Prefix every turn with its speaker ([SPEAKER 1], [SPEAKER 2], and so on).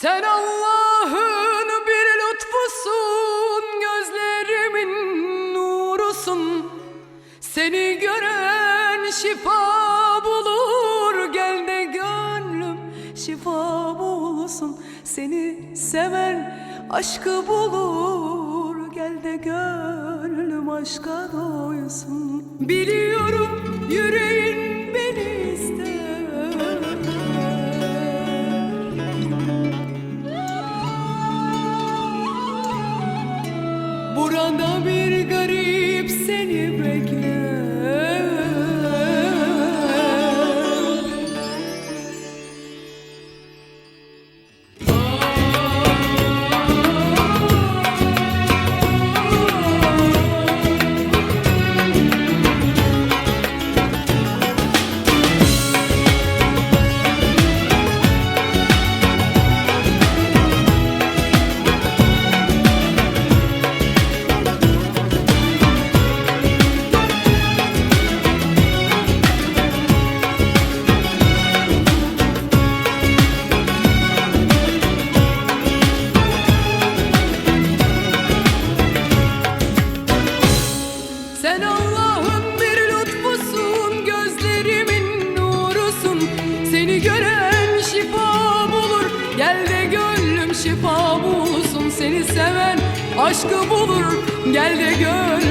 [SPEAKER 1] Sen Allah'ın bir lütfusun, gözlerimin nurusun. Seni gören şifa bulur, gel de gönlüm şifa bulsun. Seni seven aşkı bulur, gel de gönlüm aşka doysun. Biliyorum yüreğin beni Burada bir garip seni bekler Seni seven aşkı bulur, gel de gönlüm